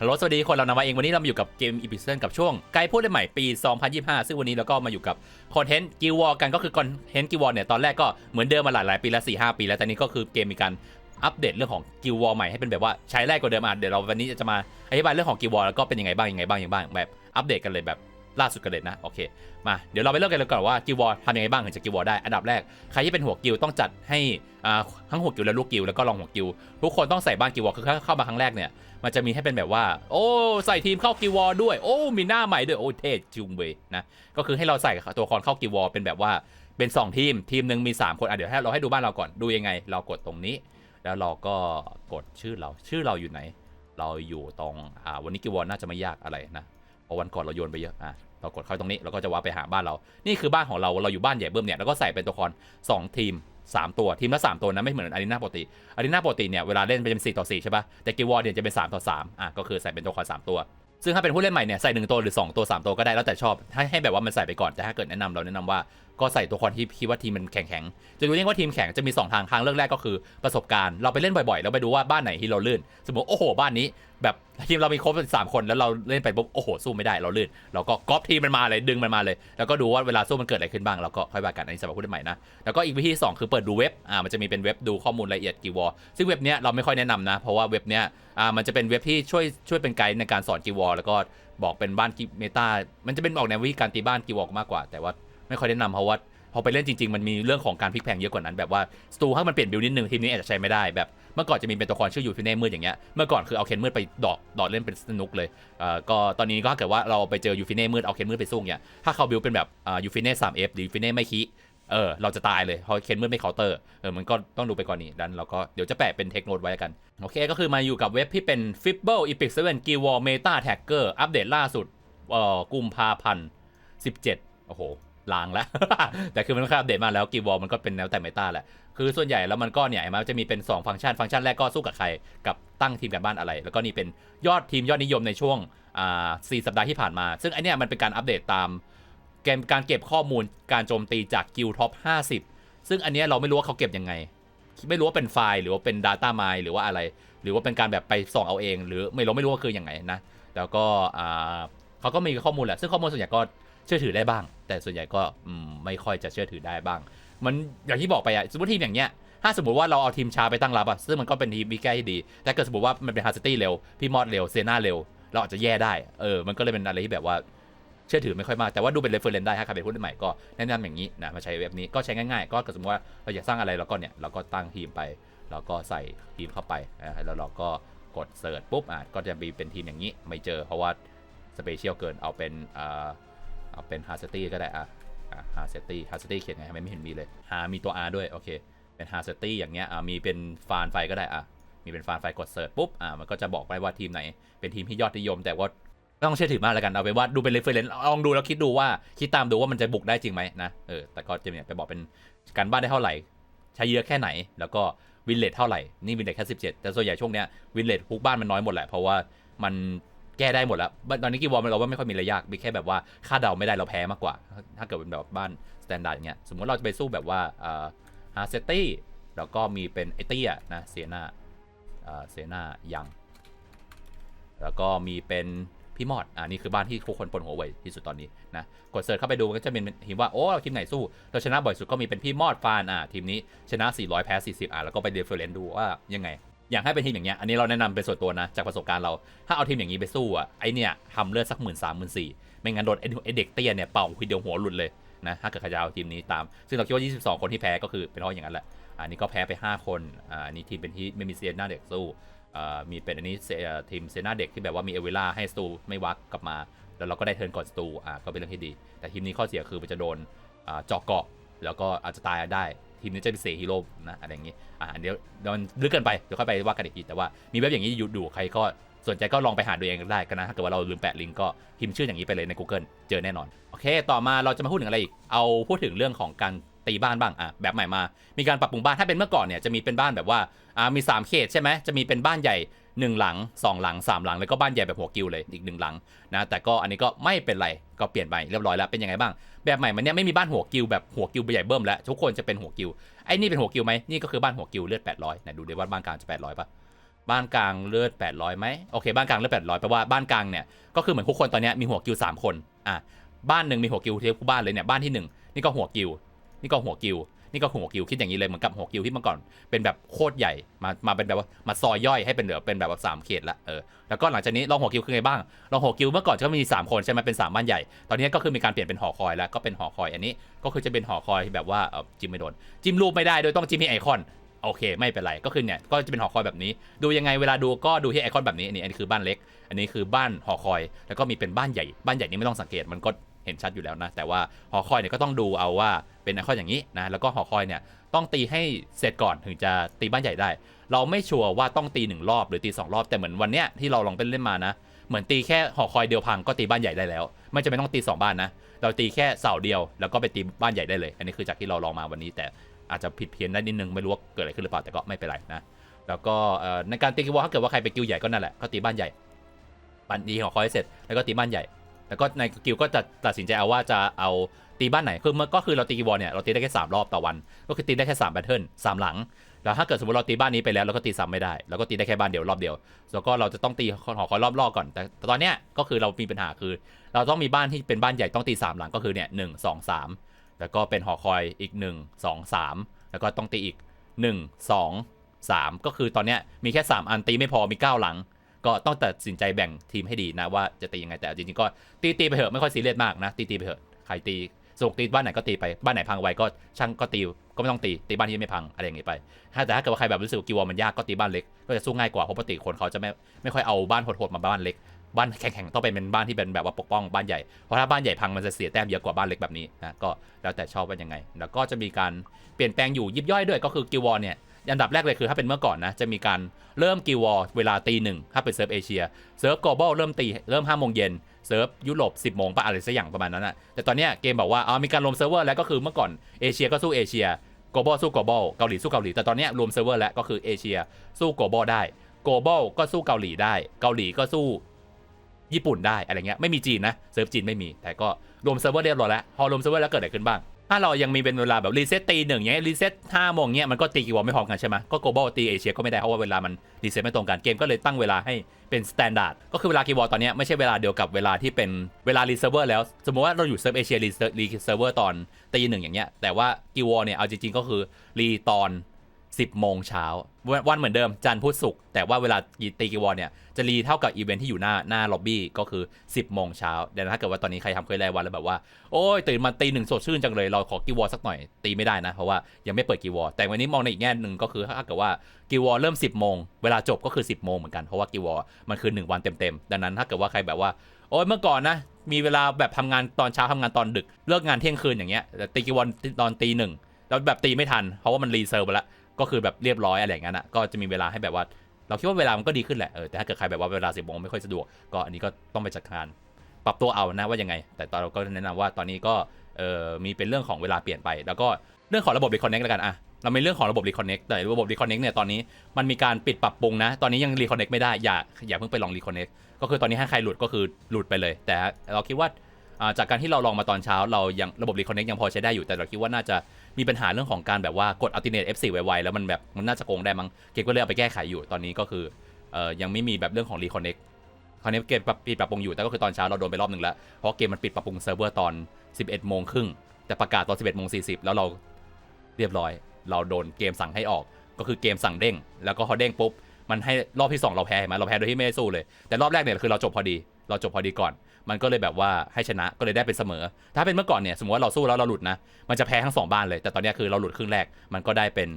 ฮัลโหลสวัสดีคนเรานำมาเองวันนี้เรามาอยู่กับเกมอีพิเซนกับช่วงไกด์พูดได้ใหม่ปี 2025 ซึ่งวันนี้เราก็มาอยู่กับคอนเทนต์กิวอกันก็คือคอนเทนต์กิวอเนี่ยตอนแรกก็เหมือนเดิมมาหลายหลายปีแล้ว4 5 ปี แล้วแต่นี้ก็คือเกมมีการอัปเดตเรื่องของกิวอใหม่ให้เป็นแบบว่าใช้แรกกว่าเดิมอะเดี๋ยวเราวันนี้จะมาอธิบายเรื่องของกิวอแล้วก็เป็นยังไงบ้างยังไงบ้างยังไงบ้างแบบอัปเดตกันเลยแบบ ล่าสุดกันเลยนะโอเคมาเดี๋ยวเราไปเริ่มกันเลยก่อนว่ากิวอร์ทำยังไงบ้างถึงจะกิวอร์ได้อันดับแรกใครที่เป็นหัวกิวต้องจัดให้อ่าทั้งหัวกิวและลูกกิวแล้วก็รองหัวกิวทุกคนต้องใส่บ้านกิวอร์คือเข้ามาครั้งแรกเนี่ยมันจะมีให้เป็นแบบว่า โอ้ใส่ทีมเข้ากิววอด้วยโอ้มีหน้าใหม่ด้วยโอ้เท่จุงเบยนะก็คือให้เราใส่ตัวละครเข้ากิววอเป็นแบบว่าเป็น 2 ทีมทีมหนึ่งมี 3 คนอะเดี๋ยวให้เราให้ดูบ้านเราก่อนดูยังไง เรากดตรงนี้ แล้วเราก็กดชื่อเราชื่อเราอยู่ไหน เราอยู่ตรงอ่าวันนี้กิวอน่าจะไม่ยากอะไรนะเพราะวันก่อนเราโยนไปเยอะอะ เรากดเข้าตรงนี้เราก็จะว่าไปหาบ้านเรา นี่คือบ้านของเรา เราอยู่บ้านใหญ่เบิ่มเนี่ยแล้วก็ใส่เป็นตัวละครสองทีมสามตัวทีมละสามตัวนะไม่เหมือนอารีนาปกติอารีนาปกติเนี่ยเวลาเล่นเป็น4ต่อ4ใช่ปะแต่กิวอร์เนี่ยจะเป็น3ต่อ3อะก็คือใส่เป็นตัวละคร3ตัว ซึ่งถ้าเป็นผู้เล่นใหม่เนี่ยใส่1ตัวหรือ 2 ตัว 3 ตัวก็ได้แล้วแต่ชอบให้ให้แบบว่ามันใส่ไปก่อนแต่ถ้าเกิดแนะนำเราแนะนำว่า ก็ใส่ตัวละครที่คิดว่าทีมมันแข็งแข็งๆจะรู้ยังว่าทีมแข็งจะมี 2 ทางทางเลือกแรกก็คือประสบการณ์เราไปเล่นบ่อยๆ แล้วไปดูว่าบ้านไหนที่เราลื่น สมมติโอ้โหบ้านนี้ แบบทีมเรามีครบสามคนแล้วเราเล่นไปปุ๊บโอ้โหสู้ไม่ได้เราลื่นเราก็ก๊อปทีมมันมาเลยดึงมันมาเลย แล้วก็ดูว่าเวลาสู้มันเกิดอะไรขึ้นบ้างเราก็ค่อยว่ากันอันนี้สำหรับผู้เล่นใหม่นะแล้วก็อีกวิธีที่สองคือเปิดดูเว็บอ่ามันจะมีเป็นเว็บดูข้อมูลรายละเอียดกิวอซึ่งเว็บเนี้ยเราไม่ค่อยแนะนำนะ เพราะว่าเว็บเนี้ยอ่ามันจะเป็นเว็บที่ช่วยช่วยเป็นไกด์ในการสอนกิวอแล้วก็บอกเป็นบ้านกิเมตามันจะเป็นออกแนววิธีการตีบ้านกิวอมากกว่า แต่ว่า ไม่ค่อยแนะนำเพราะว่าพอไปเล่นจริง ๆ มันมีเรื่องของการพลิกแพงเยอะกว่านั้นแบบว่าสตูถ้ามันเปลี่ยนบิลนิดนึงทีมนี้อาจจะใช้ไม่ได้แบบเมื่อก่อนจะมีเป็นตัวละครชื่อยูฟิเน่มืดอย่างเงี้ยเมื่อก่อนคือเอาเคนมืดไปดอกดอกเล่นเป็นสนุกเลยเอ่อก็ตอนนี้ก็ถ้าเกิดว่าเราไปเจอยูฟิเน่มืดเอาเคนมืดไปสู้เนี่ยถ้าเขาบิวเป็นแบบอ่ายูฟิเน่สามเอฟหรือยูฟิเน่ไม่คีเออเราจะตายเลยเพราะเคนมืดไม่เคาน์เตอร์เออมันก็ต้องดูไปก่อนนี้ดันเราก็เดี๋ยวจะแปะเป็นเทคโนดไว้กันโอเคก็คือมาอยู่กับเว็บที่เป็น Fibble Epic 7 Guild War Meta Tagger อัปเดตล่าสุดเอ่อกุมภาพันธ์17โอ้โห ลางแล้ว แต่คือมันก็อัปเดตมาแล้วกิวอลมันก็เป็นแนวแต่เมตาแหละ คือส่วนใหญ่แล้วมันก็เนี่ยมันจะมีเป็น 2 ฟังก์ชัน ฟังก์ชันแรกก็สู้กับใคร กับตั้งทีมกันบ้านอะไร แล้วก็นี่เป็นยอดทีมยอดนิยมในช่วงอ่าสสัปดาห์ที่ผ่านมา ซึ่งอันเนี้ยมันเป็นการอัปเดตตามเกมการเก็บข้อมูลการโจมตีจากกิลท็อป50 ซึ่งอันเนี้ยเราไม่รู้ว่าเขาเก็บยังไง ไม่รู้ว่าเป็นไฟล์หรือว่าเป็น Data Mine หรือว่าอะไร หรือว่าเป็นการแบบไปส่องเอาเอง หรือไม่รู้ไม่รู้ว่าคือยังไงนะ แล้วก็อ่าเขาก็มีข้อมูลแหละ ซึ่งข้อมูลส่วนใหญ่ก็ เชื่อถือได้บ้าง แต่ส่วนใหญ่ก็ไม่ค่อยจะเชื่อถือได้บ้าง มันอย่างที่บอกไปอะสมมติทีมอย่างเงี้ยถ้าสมมติว่าเราเอาทีมชาไปตั้งรับอะซึ่งมันก็เป็นทีมวิกแก้ที่ดี แต่เกิดสมมติว่ามันเป็นฮาร์สตี้เร็ว พี่มอดเร็ว เซน่าเร็ว เราอาจจะแย่ได้ เออ มันก็เลยเป็นอะไรที่แบบว่าเชื่อถือไม่ค่อยมาก แต่ว่าดูเป็นเรฟเฟอร์เรนได้ถ้าใครเป็นผู้เล่นใหม่ก็แนะนำอย่างนี้นะมาใช้เว็บนี้ก็ใช้ง่ายๆ ก็เกิดสมมติว่าเราอยากสร้างอะไรเราก็เนี่ยเราก็ตั้งทีมไปแล้วก็ใส่ทีมเข้าไปแล้วเราก็กดเสิร์ชปุ๊บอะก็จะมีเป็นทีมอย่างนี้ไม่เจอเพราะว่าสเปเชียลเกินเอาเป็นอ่า เอาเป็นฮาร์สตี้ก็ได้อะฮาร์สตี้ฮาร์สตี้เขียนไงทำไมไม่เห็นมีเลย หามีตัว R ด้วยโอเคเป็นฮาร์สตี้อย่างเงี้ยอะมีเป็นฟานไฟก็ได้อะมีเป็นฟานไฟกดเสิร์ชปุ๊บอะมันก็จะบอกไปว่าทีมไหน เป็นทีมที่ยอดนิยม แต่ว่าไม่ต้องเชื่อถือมากแล้วกันเอาไปนว่าดูเป็นเรฟเฟรนซ์ลองดูแล้วคิดดูว่าคิดตามดูว่ามันจะบุกได้จริงไหมนะเออแต่ก็จะเนี่ยไปบอกเป็นการบ้านได้เท่าไหร่ใช้เยอะแค่ไหน แล้วก็วินเลทเท่าไหร่นี่วินเลทแค่ 17 แต่ส่วนใหญ่ช่วงเนี้ยวินเลททุกบ้านมันน้อยหมดแหละเพราะว่ามัน แก้ได้หมดแล้วตอนนี้กีวอลเราว่าไม่ค่อยมีอะไรยากมีแค่แบบว่าคาดเดาไม่ได้เราแพ้มากกว่า ถ้าเกิดเป็นแบบบ้านสแตนดาร์ดอย่างเงี้ยสมมติเราจะไปสู้แบบว่าฮาร์เซตี้แล้วก็มีเป็นไอเตี้ยนะเซนาเซนายัง แล้วก็มีเป็นพี่มอดอ่านี่คือบ้านที่ทุกคนปนหัวไวที่สุดตอนนี้นะ กดเสิร์ชเข้าไปดูก็จะเป็นทีมว่า โอ้ทีมไหนสู้ เราชนะบ่อยสุดก็มีเป็นพี่มอดฟานอ่าทีมนี้ชนะ 400 แพ้ 40 อ่าแล้วก็ไปเดฟเฟอร์เรนดูว่ายังไง อยากให้เป็นทีมอย่างเงี้ยอันนี้เราแนะนำเป็นส่วนตัวนะจากประสบการณ์เราถ้าเอาทีมอย่างนี้ไปสู้อะไอเนี่ยทำเลือดสักหมื่นสามหมื่นสี่ไม่งั้นโดนไอเด็กเตี้ยเนี่ยเป่าทีเดียวหัวหลุดเลยนะถ้าเกิดใครจะเอาทีมนี้ตาม ซึ่งเราคิดว่า 22 คนที่แพ้ก็คือเป็นเพราะอย่างนั้นแหละ อันนี้ก็แพ้ไป 5 คนอ่าอันนี้ทีมเป็นที่ไม่มีเซียนหน้าเด็กสู้มีเป็นอันนี้ทีมเซนาเด็กที่แบบว่ามีเอเวล่าให้สตูไม่วักกลับมา แล้วเราก็ได้เทิร์นก่อนสตูอ่าก็เป็นเรื่องที่ดี แต่ทีมนี้ข้อเสียคือมันจะโดนอ่าเจาะเกาะแล้วก็อาจจะตายได้ ทีมนี้จะเป็นเสียฮีโร่นะอะไรอย่างนี้อ่าเดี๋ยวเดี๋ยวมันลึกเกินไปเดี๋ยวค่อยไปว่ากันอีกทีแต่ว่ามีเว็บอย่างนี้อยู่ดูใครก็สนใจก็ลองไปหาดูเองได้กันนะถ้าเกิดว่าเราลืมแปะลิงก์ก็พิมพ์ชื่ออย่างนี้ไปเลยใน Google เจอแน่นอน โอเค ต่อมาเราจะมาพูดถึงอะไรอีก เอาพูดถึงเรื่องของการตีบ้านบ้างอะแบบใหม่มา มีการปรับปรุงบ้านถ้าเป็นเมื่อก่อนเนี่ยจะมีเป็นบ้านแบบว่าอ่ามี 3 เขตใช่ไหมจะมีเป็นบ้านใหญ่ 1 หลัง 2 หลัง 3 หลัง แล้วก็บ้านใหญ่แบบหัวกิวเลยอีกหนึ่งหลังนะแต่ก็อันนี้ก็ไม่เป็นไรก็เปลี่ยนไปเรียบร้อยแล้วเป็นยังไงบ้าง แบบใหม่มันเนี่ยไม่มีบ้านหัวกิวแบบหัวกิวใหญ่เบิ่มแล้วทุกคนจะเป็นหัวกิวไอ้นี่เป็นหัวกิวไหมนี่ก็คือบ้านหัวกิวเลือด800ไหนดูดิว่าบ้านกลางจะ800ปะบ้านกลางเลือด800ไหมโอเคบ้านกลางเลือด800แปลว่าบ้านกลางเนี่ยก็คือเหมือนทุกคนตอนเนี้ยมีหัวกิวสามคนอะบ้านหนึ่งมีหัวกิวเทียบคู่บ้านเลยเนี่ยบ้านที่หนึ่งนี่ก็หัวกิวนี่ก็หัวกิว นี่ก็หัวกิวคิดอย่างนี้เลยเหมือนกับหัวกิวที่เมื่อก่อนเป็นแบบโคตรใหญ่มามาเป็นแบบว่ามาซอยย่อยให้เป็นเหลือเป็นแบบว่าสามเขตละเออแล้วก็หลังจากนี้รองหัวกิวคือไงบ้างรองหัวกิวเมื่อก่อนก็มี 3 คนใช่ไหมเป็น3บ้านใหญ่ ตอนนี้ก็คือมีการเปลี่ยนเป็นหอคอยแล้วก็เป็นหอคอยอันนี้ก็คือจะเป็นหอคอยแบบว่าเออจิ้มไม่โดนจิ้มรูปไม่ได้โดยต้องจิ้มที่ไอคอนโอเค ไม่เป็นไรก็คือเนี่ยก็จะเป็นหอคอยแบบนี้ ดูยังไงเวลาดูก็ดูที่ไอคอนแบบนี้อันนี้อันนี้คือบ้านเล็ก อันนี้คือบ้านหอคอย แล้วก็มีเป็นบ้านใหญ่บ้านใหญ่นี่ไม่ต้องสังเกตมันก็ เห็นชัดอยู่แล้วนะ แต่ว่าหอคอยเนี่ยก็ต้องดูเอาว่าเป็นไอคอนอย่างนี้นะ แล้วก็หอคอยเนี่ยต้องตีให้เสร็จก่อนถึงจะตีบ้านใหญ่ได้ เราไม่ชัวร์ว่าต้องตีหนึ่งรอบหรือตีสองรอบ แต่เหมือนวันเนี้ยที่เราลองไปเล่นมานะ เหมือนตีแค่หอคอยเดียวพังก็ตีบ้านใหญ่ได้แล้ว ไม่จำเป็นต้องตีสองบ้านนะ เราตีแค่เสาเดียว แล้วก็ไปตีบ้านใหญ่ได้เลย อันนี้คือจากที่เราลองมาวันนี้ แต่อาจจะผิดเพี้ยนได้นิดนึง ไม่รู้ว่าเกิดอะไรขึ้นหรือเปล่า แต่ก็ไม่เป็นไรนะ แล้วก็เอ่อในการตีกิวอลถ้าเกิดว่าใครไปกิวใหญ่ก็นั่นแหละ ก็ตีบ้านใหญ่บ้านดีหอคอยเสร็จ แล้วก็ตีบ้านใหญ่ แล้วก็ในกิวก็จะตัดสินใจเอาว่าจะเอาตีบ้านไหนคือมันก็คือเราตีกิวอลเนี่ยเราตีได้แค่สามรอบต่อวัน ก็คือตีได้แค่สามแพทเทิร์นสามหลัง แล้วถ้าเกิดสมมติเราตีบ้านนี้ไปแล้วเราก็ตีซ้ำไม่ได้เราก็ตีได้แค่บ้านเดียวรอบเดียว แล้วก็เราจะต้องตีหอคอยรอบรอบก่อน แต่ตอนเนี้ยก็คือเรามีปัญหาคือ เราต้องมีบ้านที่เป็นบ้านใหญ่ต้องตีสามหลังก็คือเนี่ยหนึ่งสองสามแล้วก็เป็นหอคอยอีกหนึ่งสองสามแล้วก็ต้องตีอีกหนึ่งสองสามก็คือตอนเนี้ยมีแค่สามอันตีไม่พอมีเก้าหลัง ก็ต้องตัดสินใจแบ่งทีมให้ดีนะว่าจะตียังไงแต่จริงๆก็ตีตีไปเถอะไม่ค่อยซีเรียสมากนะตีตีไปเถอะใครตีสนุกตีบ้านไหนก็ตีไปบ้านไหนพังไวก็ช่างก็ตีก็ไม่ต้องตีตีบ้านที่ไม่พังอะไรอย่างงี้ไป ถ้าแต่ถ้าเกิดว่าใครแบบรู้สึกกิวอลมันยากก็ตีบ้านเล็กก็จะสู้ง่ายกว่าเพราะปกติคนเขาจะไม่ไม่ค่อยเอาบ้านโหดๆมาบ้านเล็ก บ้านแข็งๆต้องเป็นเป็นบ้านที่เป็นแบบว่าปกป้องบ้านใหญ่เพราะถ้าบ้านใหญ่พังมันจะเสียแต้มเยอะกว่าบ้านเล็กแบบนี้นะก็แล้วแต่ชอบว่ายังไง แล้วก็จะมีการเปลี่ยนแปลงอยู่ยิบย่อยด้วยก็คือกิวอเนี่ย อันดับแรกเลยคือถ้าเป็นเมื่อก่อนนะ จะมีการเริ่มกิววอลเวลาตีหนึ่งถ้าเป็นเซิร์ฟเอเชียเซิร์ฟ global เริ่มตีเริ่ม5้าโมงเย็นเซิร์ฟยุโรป10โมงปะอะไรสักอย่างประมาณนั้นนะแต่ตอนเนี้ยเกมบอกว่าเอมีการรวมเซิร์ฟเวอร์แล้วก็คือเมื่อก่อนเอเชียก็สู้เอเชีย global สู้ global เกาหลีสู้เกาหลีแต่ตอนเนี้ยรวมเซิร์ฟเวอร์แล้วก็คือเอเชียสู้ global ได้ global ก็สู้เกาหลีได้ เกาหลีก็สู้ญี่ปุ่นได้อะไรเงี้ยไม่มีจีนนะเซิร์ฟจีนไม่มีแต่ก็รวมเซิร์ฟเวอร์เรียบร้อยแล้วพอรวมเซิร์ฟเวอร์แล้วเกิดอะไรขึ้นบ้าง ถ้าเรายังมีเป็นเวลาแบบรีเซ็ตตีหนึ่งเงี้ยรีเซ็ตห้าโมงเงี้ยมันก็ตีกี่วันไม่พร้อมกันใช่ไหมก็ global ตีเอเชียก็ไม่ได้เพราะว่าเวลามันรีเซ็ตไม่ตรงกันเกมก็เลยตั้งเวลาให้เป็นสแตนดาร์ดก็คือเวลากีวอลตอนเนี้ยไม่ใช่เวลาเดียวกับเวลาที่เป็นเวลารีเซิร์ฟเวอร์แล้ว สมมติว่าเราอยู่เซิร์ฟเอเชียรีเซิร์ฟเวอร์ตอนตีหนึ่งอย่างเงี้ยแต่ว่ากีวอลเนี่ยเอาจริงๆก็คือรีตอน 10 โมงเช้าวันวันเหมือนเดิมจันทร์พุธศุกร์แต่ว่าเวลาตีกีวอลเนี่ยจะรีเท่ากับอีเวนท์ที่อยู่หน้าหน้าล็อบบี้ก็คือ 10 โมงเช้าเดังนั้นถ้าเกิดว่าตอนนี้ใครทำเคยรายวันแล้วแบบว่า โอ้ยตื่นมาตีหนึ่งสดชื่นจังเลย เราขอกีวอสักหน่อยตีไม่ได้นะ เพราะว่ายังไม่เปิดกีวอแต่วันนี้มองในอีกแง่หนึ่งก็คือถ้าเกิดว่ากีวอเริ่ม 10 โมงเวลาจบก็คือ 10 โมงเหมือนกันเพราะว่ากีวอมันคือ 1 วันเต็มๆดังนั้นถ้าเกิดว่าใครแบบว่าโอ้ยเมื่อก่อนนะมีเวลาแบบทำงานตอนเช้าทำงานตอนดึกเลิกงานเที่ยงคืนอย่างเงี้ยตีกีวอลตอนตีหนึ่งแล้วแบบตีไม่ทันเพราะว่ามันรีเซิร์ฟไปแล้ว ก็คือแบบเรียบร้อยอะไรอย่างนั้นอะก็จะมีเวลาให้แบบว่า เราคิดว่าเวลามันก็ดีขึ้นแหละเออแต่ถ้าเกิดใครแบบว่าเวลาสิบโมงไม่ค่อยสะดวกก็อันนี้ก็ต้องไปจัดการปรับตัวเอานะว่ายังไง แต่ตอนเราก็แนะนำว่าตอนนี้ก็เออมีเป็นเรื่องของเวลาเปลี่ยนไป แล้วก็เรื่องของระบบ Reconnect แล้วกันอะเรามีเรื่องของระบบ Reconnect แต่ระบบ Reconnect เนี่ยตอนนี้มันมีการปิดปรับปรุงนะ ตอนนี้ยัง Reconnect ไม่ได้อย่าอย่าเพิ่งไปลอง Reconnect ก็คือตอนนี้ให้ใครหลุดก็คือหลุดไปเลย แต่เราคิดว่าอ่าจากการที่เราลองมาตอนเช้า เรายังระบบ Reconnect ยังพอใช้ได้อยู่แต่เราคิดว่าน่าจะ มีปัญหาเรื่องของการแบบว่ากด alternate F4 ไวๆแล้วมันแบบมันน่าจะโกงได้มั้งเกมก็เลยเอาไปแก้ไขอยู่ตอนนี้ก็คือเอ่อยังไม่มีแบบเรื่องของ reconnect คราวนี้เกมปิดปรับปรุงอยู่แต่ก็คือตอนเช้าเราโดนไปรอบหนึ่งแล้วเพราะเกมมันปิดปรับปรุงเซิร์ฟเวอร์ตอน 11โมงครึ่งแต่ประกาศตอน 11โมง40 แล้วเราเรียบร้อย เราโดนเกมสั่งให้ออก ก็คือเกมสั่งเด้ง แล้วก็พอเด้งปุ๊บ มันให้รอบที่สองเราแพ้เห็นไหมเราแพ้โดยที่ไม่ได้สู้เลย แต่รอบแรกเนี่ยคือเราจบพอดี เราจบพอดีก่อน มันก็เลยแบบว่าให้ชนะก็เลยได้เป็นเสมอ ถ้าเป็นเมื่อก่อนเนี่ยสมมติว่าเราสู้แล้วเราหลุดนะ มันจะแพ้ทั้งสองบ้านเลย แต่ตอนนี้คือเราหลุดครึ่งแรกมันก็ได้เป็น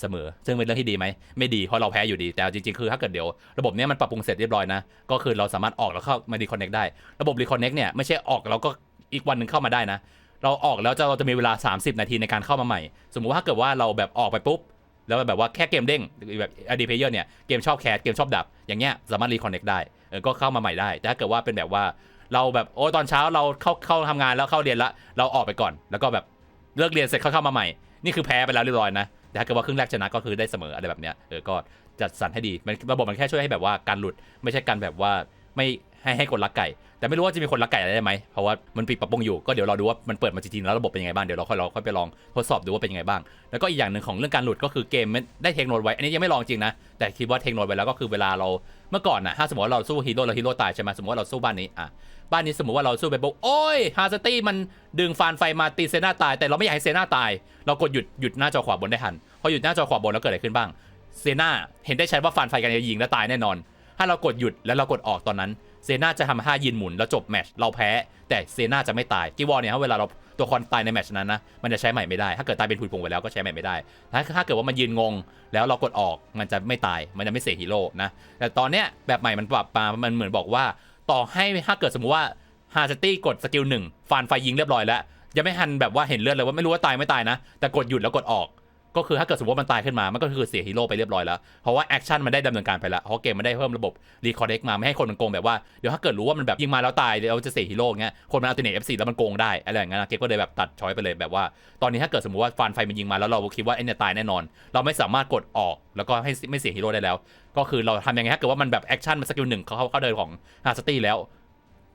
เสมอ ซึ่งเป็นเรื่องที่ดีไหมไม่ดีเพราะเราแพ้อยู่ดี แต่จริงๆ คือถ้าเกิดเดี๋ยวระบบเนี้ยมันปรับปรุงเสร็จเรียบร้อยนะ ก็คือเราสามารถออกแล้วเข้ามาดีคอนเน็กได้ ระบบ Reconnect เนี่ยไม่ใช่ออกแล้วก็อีกวันหนึ่งเข้ามาได้นะ เราออกแล้วจะเราจะมีเวลา 30 นาทีในการเข้ามาใหม่ สมมุติว่าถ้าเกิดว่าเราแบบออกไปปุ๊บ แล้วแบบว่าแค่เกมเด้งแบบอดีเพเยอร์เนี่ยเกมชอบแคสเกมชอบดับ อย่างเงี้ยสามารถรีคอนเน็กได้เออก็เข้ามาใหม่ได้ แต่ถ้าเกิดว่าเป็นแบบว่าเราแบบโอ้ยตอนเช้าเราเข้าเข้าทำงานแล้วเข้าเรียนละเราออกไปก่อน แล้วก็แบบเลิกเรียนเสร็จเข้าเข้ามาใหม่ นี่คือแพ้ไปแล้วเรียบร้อยนะแต่ถ้าเกิดว่าครึ่งแรกชนะก็คือได้เสมออะไรแบบเนี้ยเออก็จัดสรรให้ดีมันระบบมันแค่ช่วยให้แบบว่าการหลุดไม่ใช่การแบบว่าไม่ ให้ให้คนรักไก่ แต่ไม่รู้ว่าจะมีคนรักไก่อะไรได้ไหมเพราะว่ามันปิดปรับปรุงอยู่ก็เดี๋ยวเราดูว่ามันเปิดมาจริงๆแล้วระบบเป็นยังไงบ้างเดี๋ยวเราค่อยเราค่อยไปลองทดสอบดูว่าเป็นยังไงบ้าง แล้วก็อีกอย่างหนึ่งของเรื่องการหลุดก็คือเกมได้เทคโนโลยีไว้อันนี้ยังไม่ลองจริงนะแต่คิดว่าเทคโนโลยีไว้แล้วก็คือเวลาเราเมื่อก่อนนะถ้าสมมติว่าเราสู้ฮีโร่แล้วฮีโร่ตายใช่ไหมสมมติว่าเราสู้บ้านนี้อะบ้านนี้สมมติว่าเราสู้ไปปุ๊บโอ้ยฮาสตี้มันดึงฟานไฟมาตีเซน่าตาย แต่เราไม่อยากให้เซน่าตาย เรากดหยุดหยุดหน้าจอขวาบนได้ทันพอหยุดหน้าจอขวาบนแล้วเกิดอะไรขึ้นบ้างเซน่าเห็นได้ชัดว่าฟานไฟกันจะยิงแล้วตายแน่นอน ถ้าเรากดหยุดแล้วเรากดออกตอนนั้น เซนาจะทำท่ายืนหมุนแล้วจบแมชเราแพ้ แต่เซนาจะไม่ตายกีวอลเนี่ยเวลาเราตัวละครตายในแมชนั้นนะมันจะใช้ใหม่ไม่ได้ ถ้าเกิดตายเป็นผุยผงไปแล้วก็ใช้ใหม่ไม่ได้ถ้าถ้าเกิดว่ามันยืนงง แล้วเรากดออกมันจะไม่ตายมันจะไม่เสียฮีโร่นะแต่ตอนเนี้ยแบบใหม่มันปรับมามันเหมือนบอกว่าต่อให้ถ้าเกิดสมมุติว่าฮาร์สตี้กดสกิลหนึ่งฟันไฟยิงเรียบร้อยแล้วยังไม่ทันแบบว่าเห็นเลือดเลยว่าไม่รู้ว่าตายไม่ตายนะ แต่กดหยุดแล้วกดออก ก็คือถ้าเกิดสมมติว่ามันตายขึ้นมามันก็คือเสียฮีโร่ไปเรียบร้อยแล้ว เพราะว่าแอคชั่นมันได้ดำเนินการไปแล้วเพราะเกมมันได้เพิ่มระบบรีคอร์เด็กมาไม่ให้คนมันโกงแบบว่าเดี๋ยวถ้าเกิดรู้ว่ามันแบบยิงมาแล้วตายเดี๋ยวเราจะเสียฮีโร่เงี้ยคนมันเอัลติเนต F4 แล้วมันโกงได้อะไรอย่างเงี้ยนะเกมก็เลยแบบตัดช้อยไปเลยแบบว่าตอนนี้ถ้าเกิดสมมติว่าฟันไฟมันยิงมาแล้วเราคิดว่าไอ้เนี่ยตายแน่นอน เราไม่สามารถกดออกแล้วก็ให้ไม่เสียฮีโร่ได้แล้ว ก็คือเราทำยังไงถ้าเกิดว่ามันแบบแอคชั่นมันสกิลหนึ่งเขาเขาเดินของฮาร์สตี้แล้ว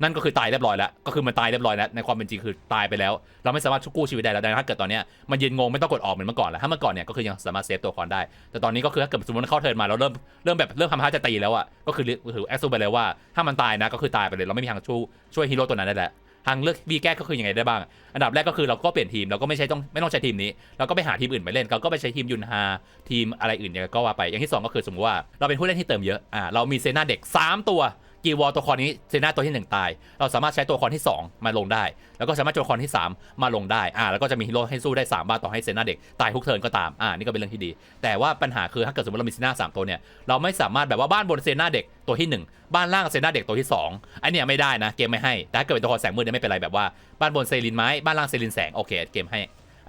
นั่นก็คือตายเรียบร้อยแล้ว ก็คือมันตายเรียบร้อยแล้ว ในความเป็นจริงคือตายไปแล้ว เราไม่สามารถชุกู้ชีวิตได้แล้วดังนั้นถ้าเกิดตอนนี้มันยืนงงไม่ต้องกดออกเหมือนเมื่อก่อนแล้วถ้าเมื่อก่อนเนี่ยก็คือยังสามารถเซฟตัวละครได้ แต่ตอนนี้ก็คือถ้าเกิดสมมติว่าเข้าเทิร์นมาเราเริ่มเริ่มแบบเริ่มทำท่าจะตีแล้วอะ ก็คือถือแอคซูไปเลยว่าถ้ามันตายนะก็คือตายไปเลยเราไม่มีทางช่วยช่วยฮีโร่ตัวนั้นได้แล้วทางเลือกบีแก้ก็คือยังไงได้บ้าง อันดับแรกก็คือเราก็เปลี่ยนทีมเราก็ไม่ใช่ต้องไม่ต้องใช้ทีมนี้เราก็ไปหาทีมอื่นไปเล่นเราก็ไปใช้ทีมยุนฮาทีมอะไรอื่นเนี่ยก็ว่าไปอย่างที่สองก็คือสมมติว่าเราเป็นผู้เล่นที่เติมเยอะอ่าเรามีเซนาเด็กสามตัว กีวอลตัวครนี้เซน่าตัวที่ 1 ตาย เราสามารถใช้ตัวละครที่ 2 มาลงได้ แล้วก็สามารถตัวละครที่ 3 มาลงได้อ่าแล้วก็จะมีฮีโร่ให้สู้ได้3บ้านต่อให้เซน่าเด็กตายทุกเทิร์นก็ตามอ่านี่ก็เป็นเรื่องที่ดี แต่ว่าปัญหาคือถ้าเกิดสมมติเรามีเซน่าสามตัวเนี่ยเราไม่สามารถแบบว่าบ้านบนเซน่าเด็กตัวที่ 1 บ้านล่างเซน่าเด็กตัวที่2อันเนี้ยไม่ได้นะเกมไม่ให้แต่ถ้าเกิดเป็นตัวละครแสงมืดเนี่ยไม่เป็นไรแบบว่าบ้านบนเซรินไม้บ้านล่างเซรินแสงโอเคเกมให้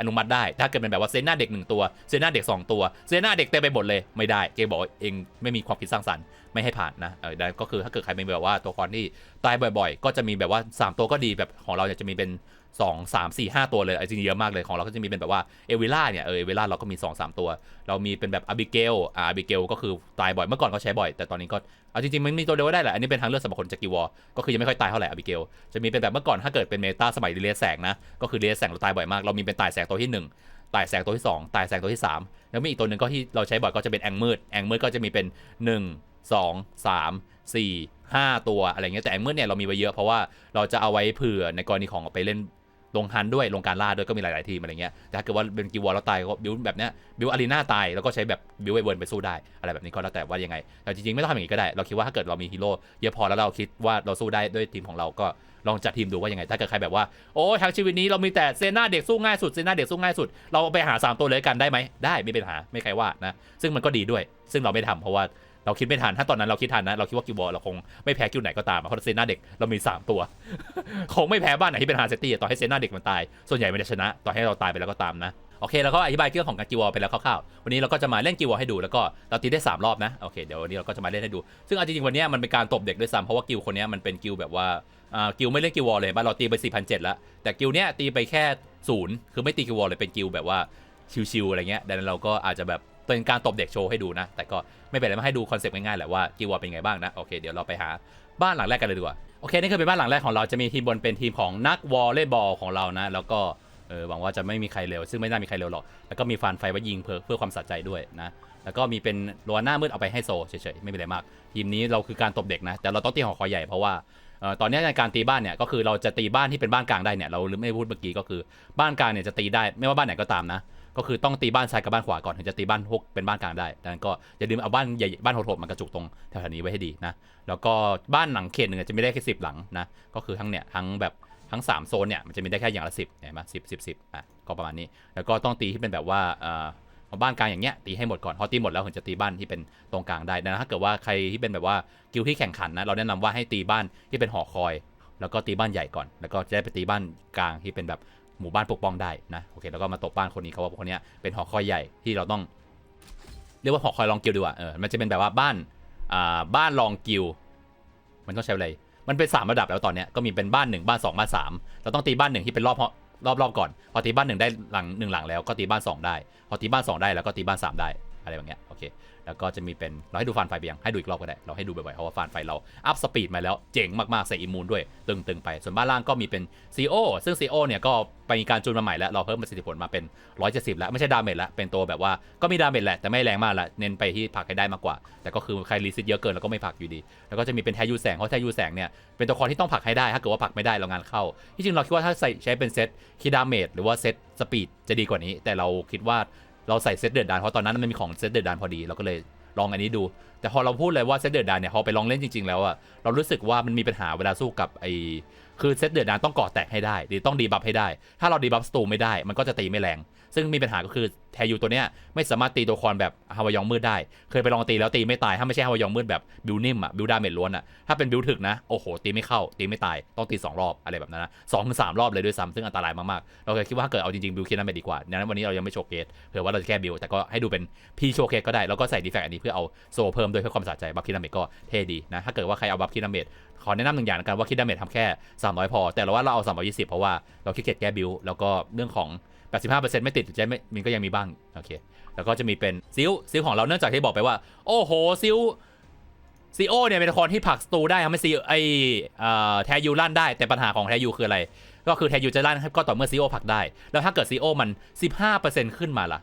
อนุมัติได้ ถ้าเกิดเป็นแบบว่าเซน่าเด็กหนึ่งตัว เซน่าเด็กสองตัวเซน่าเด็กเต็มไปหมดเลยไม่ได้เกมบอกเองไม่มีความคิดสร้างสรรค์ไม่ให้ผ่านนะเออก็คือถ้าเกิดใครเป็นแบบว่าตัวละครที่ตายบ่อย ๆ ก็จะมีแบบว่า 3 ตัวก็ดีแบบของเราเนี่ยจะมีเป็น 2 3 4 5 ตัวเลยจริงเยอะมากเลยของเราก็จะมีเป็นแบบว่าเอวิล่าเนี่ยเออเอวิล่าเราก็มี 2 3 ตัว เรามีเป็นแบบอาบิเกลอ่าอาบิเกลก็คือตายบ่อยเมื่อก่อนก็ใช้บ่อย แต่ตอนนี้ก็เอาจริงๆมันมีตัวเดียวได้แหละอันนี้เป็นทางเลือกสำหรับคนจากกีวอก็คือยังไม่ค่อยตายเท่าไหร่อาบิเกลจะมีเป็นแบบเมื่อก่อนถ้าเกิดเป็นเมตาสมัยเรียแสงนะก็คือเรียแสงเราตายบ่อยมากเรามีเป็นตายแสงตัวที่หนึ่งตายแสงตัวที่สองตายแสงตัวที่สามแล้วมีอีกตัวหนึ่งก็ที่เราใช้บ่อยก็จะเป็นแองมืดแองมืดก็จะมีเป็นหนึ่งสองสามสี่ห้าตัวอะไรเงี้ยแต่แองมื่อเนี่ยเรามีไว้เยอะเพราะว่าเราจะเอาไว้เผื่อในกรณีของไปเล่น ลงฮันด้วยลงการล่าด้วยก็มีหลาย ๆ ทีมอะไรเงี้ยแต่ถ้าเกิดว่าเป็นกีวอลเราตายก็บิวแบบเนี้ยบิวอารีนาตายแล้วก็ใช้แบบบิวไอเวิร์นไปสู้ได้ อะไรแบบนี้ก็แล้วแต่ว่ายังไงแต่จริง ๆ ไม่ต้องทำอย่างนี้ก็ได้ เราคิดว่าถ้าเกิดเรามีฮีโร่เยอะพอแล้วเราคิดว่าเราสู้ได้ด้วยทีมของเราก็ลองจัดทีมดูว่ายังไง ถ้าเกิดใครแบบว่าโอ้ทางชีวิตนี้เรามีแต่เซน่าเด็กสู้ง่ายสุดเซน่าเด็กสู้ง่ายสุด เราไปหาสามตัวเลยกันได้ไหมได้ไม่เป็นหาไม่ใครว่านะซึ่งมันก็ดีด้วย ซึ่งเราไม่ทำเพราะว่า เราคิดไม่ทันถ้าตอนนั้นเราคิดทันนะเราคิดว่ากิวบอลเราคงไม่แพ้กิวไหนก็ตามเพราะเซน่าเด็กเรามี 3 ตัวคงไม่แพ้บ้านไหนที่เป็นฮาร์เซตี้ต่อให้เซน่าเด็กมันตายส่วนใหญ่มันจะชนะ ต่อให้เราตายไปแล้วก็ตามนะโอเคแล้วก็อธิบายเรื่องของการกิวอลไปแล้วคร่าวๆ วันนี้เราก็จะมาเล่นกิวอลให้ดูแล้วก็เราตีได้ 3 รอบนะ โอเคเดี๋ยววันนี้เราก็จะมาเล่นให้ดู ซึ่งเอาจริงๆวันนี้มันเป็นการตบเด็กด้วยซ้ำเพราะว่ากิวคนนี้มันเป็นกิวแบบว่าอ่ากิวไม่เล่นกิววอลเลยบ้านเราตีไป4,700แล้ว แต่กิวเนี้ยตีไปแค่ศูนย์คือไม่ตีกิววอลเลยเป็นกิวแบบว่าชิวๆอะไรเงี้ยดังนั้นเราก็อาจจะแบบ เป็นการตบเด็กโชว์ให้ดูนะ แต่ก็ไม่เป็นไรมาให้ดูคอนเซปต์ง่ายๆแหละว่ากีวอเป็นไงบ้างนะ โอเค เดี๋ยวเราไปหาบ้านหลังแรกกันเลยดีกว่า โอเค นี่คือเป็นบ้านหลังแรกของเราจะมีทีมบนเป็นทีมของนักวอลเลย์บอลของเรานะ แล้วก็เออหวังว่าจะไม่มีใครเร็ว ซึ่งไม่น่ามีใครเร็วหรอก แล้วก็มีฟันไฟไว้ยิงเพื่อเพื่อความสะใจด้วยนะ แล้วก็มีเป็นรัวหน้ามืดเอาไปให้โซเฉยๆ ไม่เป็นไรมาก ทีมนี้เราคือการตบเด็กนะ แต่เราต้องตีหอคอยใหญ่เพราะว่าเออตอนนี้ในการตีบ้านเนี่ยก็คือเราจะตีบ้านที่เป็นบ้านกลางได้เนี่ยเราลืมไม่พูดเมื่อกี้ก็คือบ้านกลางเนี่ยจะตีได้ไม่ว่าบ้านไหนก็ตามนะ ก็คือต้องตีบ้านซ้ายกับบ้านขวาก่อนถึงจะตีบ้านพวกเป็นบ้านกลางได้ดังนั้นก็อย่าลืมเอาบ้านใหญ่บ้านโหดๆมากระจุกตรงแถวๆนี้ไว้ให้ดีนะแล้วก็บ้านหลังเขตหนึ่งจะไม่ได้แค่สิบหลังนะก็คือทั้งเนี่ยทั้งแบบทั้ง 3 โซนเนี่ยมันจะมีได้แค่อย่างละสิบเห็นไหมสิบสิบสิบอะก็ประมาณนี้ แล้วก็ต้องตีที่เป็นแบบว่าเอ่อบ้านกลางอย่างเงี้ยตีให้หมดก่อนพอตีหมดแล้วถึงจะตีบ้านที่เป็นตรงกลางได้ดังนั้นถ้าเกิดว่าใครที่เป็นแบบว่ากิลที่แข่งขันนะเราแนะนำว่าให้ตีบ้านที่เป็นหอคอย แล้วก็ตีบ้านใหญ่ก่อน แล้วก็จะได้ไปตีบ้านกลางที่เป็นแบบ หมู่บ้านปกป้องได้นะโอเคแล้วก็มาตบบ้านคนนี้เขาว่าคนนี้เป็นหอคอยใหญ่ที่เราต้องเรียกว่าหอคอยลองกิลดีกว่าเออมันจะเป็นแบบว่าบ้านอ่าบ้านลองกิลมันต้องใช้อะไรมันเป็นสามระดับแล้วตอนเนี้ยก็มีเป็นบ้านหนึ่งบ้านสองบ้านสามเราต้องตีบ้านหนึ่งที่เป็นรอบราะรอบรอบก่อน พอตีบ้านหนึ่งได้หลังหนึ่งหลังแล้วก็ตีบ้านสองได้ พอตีบ้านสองได้แล้วก็ตีบ้านสามได้ อะไรแบบเนี้ยโอเค แล้วก็จะมีเป็นเราให้ดูฟานไฟไปยังให้ดูอีกรอบก็ได้ เราให้ดูบ่อยๆเพราะว่าฟานไฟเราอัพสปีดมาแล้วเจ๋งมากๆใส่อิมูนด้วยตึงๆไป ส่วนบ้านล่างก็มีเป็น CO ซึ่ง CO เนี่ยก็ไปมีการจูนมาใหม่แล้ว เราเพิ่มประสิทธิผลมาเป็น 170 แล้ว ไม่ใช่ดาเมจแล้ว เป็นตัวแบบว่าก็มีดาเมจแหละแต่ไม่แรงมากละเน้นไปที่ผลักให้ได้มากกว่า แต่ก็คือใครรีซิตเยอะเกินแล้วก็ไม่ผลักอยู่ดี แล้วก็จะมีเป็นแทยูแสงเพราะแทยูแสงเนี่ยเป็นตัวคอที่ต้องผลักให้ได้ถ้าเกิดว่าผักไม่ได้เรางานเข้า ที่จริงเราคิดว่าถ้าใส่ใช้เป็นเซตคีดาเมจหรือว่าเซตสปีดจะดีกว่านี้ แต่เราคิดว่า เราใส่เซตเดือดดานเพราะตอนนั้นมันมีของเซตเดือดดานพอดีเราก็เลยลองอันนี้ดู แต่พอเราพูดเลยว่าเซตเดือดดานเนี่ยพอไปลองเล่นจริง ๆ แล้วอะเรารู้สึกว่ามันมีปัญหาเวลาสู้กับไอคือเซตเดือดดานต้องก่อแตกให้ได้หรือต้องดีบัฟให้ได้ ถ้าเราดีบัฟสตูไม่ได้มันก็จะตีไม่แรง ซึ่งมีปัญหาก็คือแทยูตัวเนี้ยไม่สามารถตีตัวคอนแบบฮาวายองมืดได้ เคยไปลองตีแล้วตีไม่ตาย ถ้าไม่ใช่ฮาวายองมืดแบบบิวนิ่มอะบิวดาเมจล้วนอะถ้าเป็นบิวถึกนะ โอ้โห ตีไม่เข้า ตีไม่ตาย ต้องตี 2 รอบอะไรแบบนั้นนะสองถึงสามรอบเลยด้วยซ้ำซึ่งอันตรายมากๆ เราเคยคิดว่าถ้าเกิดเอาจริงๆบิวคิดดาเมจดีกว่าดังนั้นวันนี้เรายังไม่โชว์เคสเผื่อว่าเราจะแค่บิวแต่ก็ให้ดูเป็นพี่โชว์เคสก็ได้แล้วก็ใส่ดีแฟกอันนี้เพื่อเอาโซเพิ่มด้วยเพื่อความสะใจบัฟคิดดาเมจก็เท่ดีนะถ้าเกิดว่าใครเอาบัฟคิดดาเมจขอแนะนำหนึ่งอย่างกันว่าคิดดาเมจทำแค่300พอ แต่เราว่าเราเอา320เพราะว่าเราขี้เกียจแก้บิวแล้วก็เรื่องของ 85%ไม่ติดหรือจะไม่มันก็ยังมีบ้างโอเคแล้วก็จะมีเป็นซิลซิลของเราเนื่องจากที่บอกไปว่า โอ้โหซิลซีโอเนี่ยเป็นคนที่ผักสตูได้ทำให้ซีไอเอ่อแทยูลั่นได้แต่ปัญหาของแทยูคืออะไร ก็คือแทยูจะลั่นก็ต่อเมื่อซีโอผักได้ แล้วถ้าเกิดซีโอมัน 15%ขึ้นมาล่ะ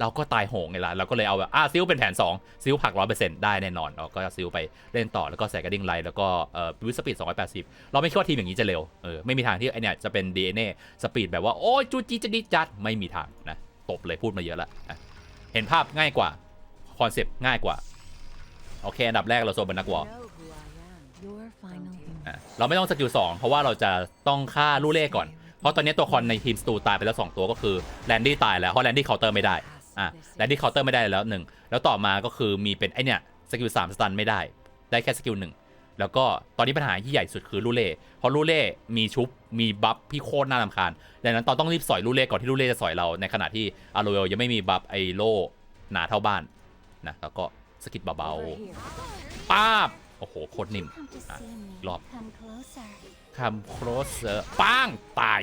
เราก็ตายโหงไงล่ะเราก็เลยเอาแบบอะซิลเป็นแผน 2 ซิลผลัก100%ได้แน่นอนเราก็ซิลไปเล่นต่อแล้วก็ใส่กระดิ่งไลท์แล้วก็เอ่อวิสปีด280เราไม่คิดว่าทีมอย่างนี้จะเร็วเออไม่มีทางที่ไอเนี่ยจะเป็น DNA สปีดแบบว่าโอ้ยจูจีจะดีจัดไม่มีทางนะตบเลยพูดมาเยอะแล้วนะเห็นภาพง่ายกว่าคอนเซปต์ง่ายกว่าโอเคอันดับแรกเราโซนเป็นนักวอล know who I am. Your final human. อะเราไม่ต้องสกิลสองเพราะว่าเราจะต้องฆ่าลูเล่ก่อนเพราะตอนนี้ตัวคอนในทีมสตูตายไปแล้ว 2 ตัวก็คือแลนดี้ตายแล้วเพราะแลนดี้เคาน์เตอร์ไม่ได้ อะแลนดี้เคาน์เตอร์ไม่ได้แล้วหนึ่งแล้วต่อมาก็คือมีเป็นไอเนี่ยสกิลสามสตันไม่ได้ ได้แค่สกิลหนึ่งแล้วก็ตอนนี้ปัญหาที่ใหญ่สุดคือลูเล่เพราะลูเล่มีชุบมีบัฟพี่โคตรน่ารำคาญดังนั้นตอนต้องรีบสอยลูเล่ก่อนที่ลูเล่จะสอยเราในขณะที่อารูเอลยังไม่มีบัฟไอโล่หนาเท่าบ้านนะแล้วก็สกิดเบา Over here. ๆป้าบโอ้โหโคตรนิ่ม Come to Ah, see me. lọt. Come closer. คำโครสเซอร์ปังตาย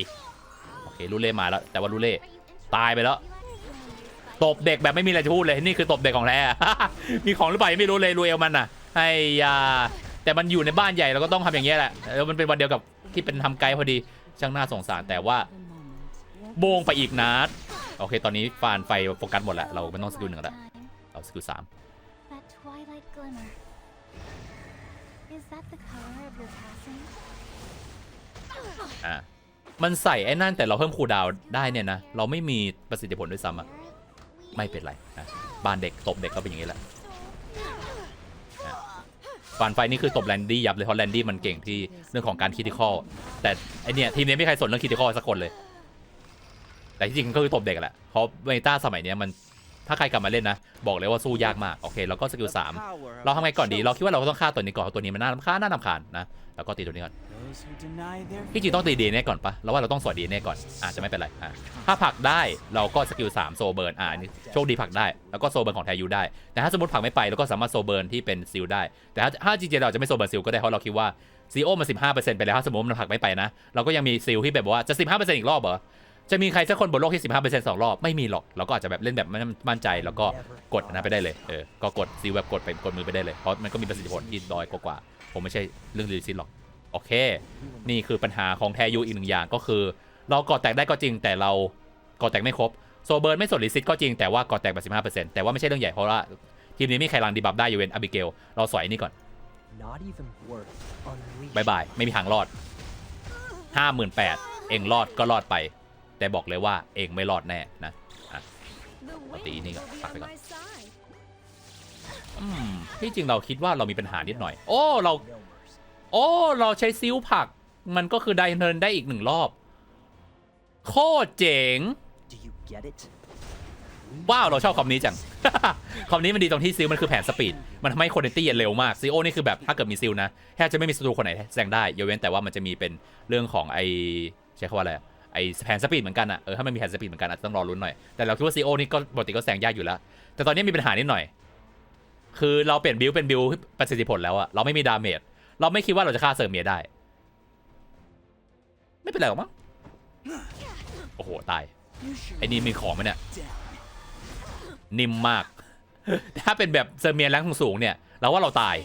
โอเคลูเล่มาแล้ว แต่ว่าลูเล่ตายไปแล้ว ตบเด็กแบบไม่มีอะไรจะพูดเลยนี่คือตบเด็กของแท้ มีของหรือเปล่ายังไม่รู้เลยรูเอลมันน่ะไอ้ยาแต่มันอยู่ในบ้านใหญ่เราก็ต้องทำอย่างเงี้ยแหละแล้วมันเป็นวันเดียวกับที่เป็นทำไกด์พอดีช่างน่าสงสารแต่ว่า The moment. won't โบงไปอีกนัดโอเค ตอนนี้ฟานไฟโฟกัสหมดแล้วเราไม่ต้องสกิลหนึ่งแล้ว Time. เราสกิลสาม That twilight glimmer. Is that the color of your passing? อะมันใส่ไอ้นั่นแต่เราเพิ่มคูลดาวน์ได้เนี่ยนะ เราไม่มีประสิทธิผลด้วยซ้ำอะ ไม่เป็นไรนะบ้านเด็กตบเด็กก็เป็นอย่างนี้แหละฟันไฟนี่คือตบแลนดี้ยับเลยเพราะแลนดี้มันเก่งที่เรื่องของการคิด i คอลแต่ไอเนี่ยทีมนี้ไม่มีใครสนเรื่องคิด i คอลสักคนเลย แต่ที่จริงก็คือตบเด็กแหละเพราะเมตาสมัยนี้มันถ้าใครกลับมาเล่นนะ บอกเลยว่าสู้ยากมาก โอเค แล้วก็สกิลสามเราทำไงก่อนดี เราคิดว่าเราต้องฆ่าตัวนี้ก่อน ตัวนี้มันน่ารำคาญน่ารำคาญนะ แล้วก็ตีตัวนี้ก่อน Those who deny their ที่จริงต้องตีดีเน่ก่อนปะเราว่าเราต้องสอยดีเน่ก่อนอาจจะไม่เป็นไรอะถ้าผลักได้เราก็สกิล3โซเบิร์นอ่าอันนี่โชคดีผลักได้แล้วก็โซเบิร์นของแทยูได้แต่ถ้าสมมติผลักไม่ไปเราก็สามารถโซเบิร์นที่เป็นซิลได้ แต่ถ้าถ้าจริงๆเราจะไม่โซเบิร์นซิลก็ได้เพราะเราคิดว่าซีโอมัน15%ไปแล้วถ้าสมมติมันผลักไม่ไปนะเราก็ยังมีซิลที่แบบว่าจะ15%อีกรอบเหรอจะมีใครสักคนบนโลกที่15%สองรอบไม่มีหรอกเราก็อาจจะแบบเล่นแบบไม่มั่นใจแล้วก็กดอันนั้นไปได้เลยเออก็กดซิลแบบกดไปกดมือไปได้เลยเพราะมันก็มีประสิทธิผลที่น้อยกว่าๆผมไม่ใช่เรื่องรีซิลหรอก โอเค นี่คือปัญหาของแทยูอีกหนึ่งอย่างก็คือ เราก่อแตกได้ก็จริงแต่เราก่อแตกไม่ครบโซเบิร์นไม่สนลิซิตก็จริงแต่ว่าก่อแตกแบบ15%แต่ว่าไม่ใช่เรื่องใหญ่เพราะว่าทีมนี้ไม่มีใครรังดีบัฟได้อยู่เว้นอบิเกลเราสอยนี่ก่อน not even worth unleashing. บายบายไม่มีทางรอด58,000เองรอดก็รอดไป แต่บอกเลยว่าเองไม่รอดแน่นะ The Pati wind ini nggak will be pakai on kok. my side. อืมที่จริงเราคิดว่าเรามีปัญหานิดหน่อย โอ้ เรา No mercy. โอ้ เราใช้ซิลผลัก มันก็คือได้เทิร์นได้อีกหนึ่งรอบ โคตรเจ๋ง Do you get it? ว้าว เราชอบคำนี้จังคำนี้มันดีตรงที่ซิลมันคือแผนสปีด มันทำให้คนในตี้เร็วมากซีโอนี่คือแบบถ้าเกิดมีซิลนะแทบจะไม่มีศัตรูคนไหนแซงได้ยกเว้นแต่ว่ามันจะมีเป็นเรื่องของไอใช้คำว่าอะไรอะไอแผนสปีดเหมือนกันอะเออถ้ามันมีแผนสปีดเหมือนกันอาจจะต้องรอรุ้นหน่อย แต่เราคิดว่าซีโอนี่ก็ปกติก็แซงยากอยู่แล้ว แต่ตอนนี้มีปัญหานิดหน่อย คือเราเปลี่ยนบิลเป็นบิลประสิทธิผลแล้วอะเราไม่มีดาเมจ เราไม่คิดว่าเราจะฆ่าเซอร์เมียได้ ไม่เป็นไรหรอกมั้งโอ้โห ตาย ไอ้นี่มีของไหมเนี่ย นิ่มมาก ถ้าเป็นแบบเซอร์เมียแรงสูงเนี่ย เราว่าเราตาย